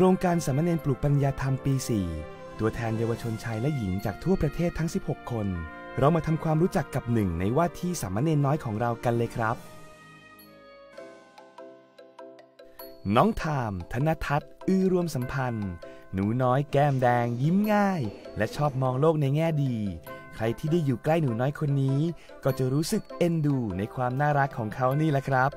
ครงการสามเณรปลูกปัญญาธรรมปี 4 ตัวแทนเยาวชนชายและหญิงจากทั่วประเทศทั้ง 16 คน เรามาทำความรู้จักกับหนึ่งในว่าที่สามเณรน้อยของเรากันเลยครับ น้องทามธนทัศน์ อื้อรวมสัมพันธ์ หนูน้อยแก้มแดง ยิ้มง่าย และชอบมองโลกในแง่ดี ใครที่ได้อยู่ใกล้หนูน้อยคนนี้ ก็จะรู้สึกเอ็นดูในความน่ารักของเขานี่แหละครับ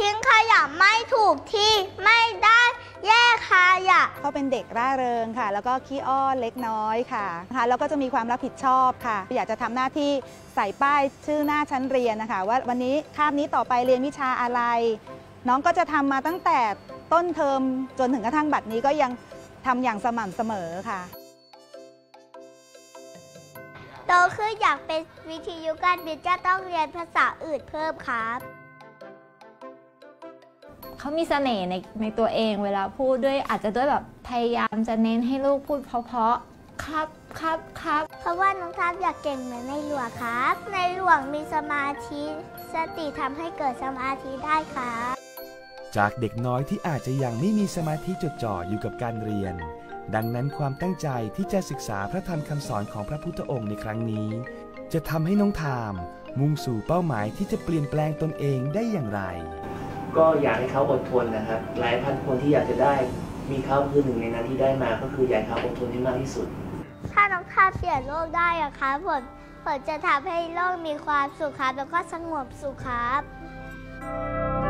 ทิ้งขยะไม่ถูกที่ไม่ได้แยกขยะเขาเป็นเด็กร่าเริงค่ะ แล้วก็ขี้อ้อนเล็กน้อยค่ะนะคะแล้วก็จะมีความรับผิดชอบค่ะ อยากจะทำหน้าที่ใส่ป้ายชื่อหน้าชั้นเรียนนะคะ ว่าวันนี้คาบนี้ต่อไปเรียนวิชาอะไร น้องก็จะทำมาตั้งแต่ต้นเทอมจนถึงกระทั่งบัดนี้ก็ยังทำอย่างสม่ำเสมอค่ะโตขึ้นอยากเป็นวิทยุการบินจะต้องเรียนภาษาอื่นเพิ่มครับ เขามีเสน่ห์ในในตัวเองเวลาพูดด้วยอาจจะด้วยแบบพยายามจะเน้นให้ลูกพูดเพราะๆครับครับครับ เพราะว่าน้องทามอยากเก่งเหมือนในหลวงครับ ในหลวงมีสมาธิ สติทำให้เกิดสมาธิได้ครับ จากเด็กน้อยที่อาจจะยังไม่มีสมาธิจดจ่ออยู่กับการเรียน ดังนั้นความตั้งใจที่จะศึกษาพระธรรมคำสอนของพระพุทธองค์ในครั้งนี้ จะทำให้น้องทาม มุ่งสู่เป้าหมายที่จะเปลี่ยนแปลงตนเองได้อย่างไร ก็อยากให้เขาอดทนนะครับหลายพันคนที่อยากจะได้มีเขาคือหนึ่งในนั้นที่ได้มาก็คืออยากให้เขาอดทนให้มากที่สุด ถ้าน้องทาเปลี่ยนโลกได้อะครับผมผมจะทำให้โลกมีความสุขครับแล้วก็สงบสุขครับ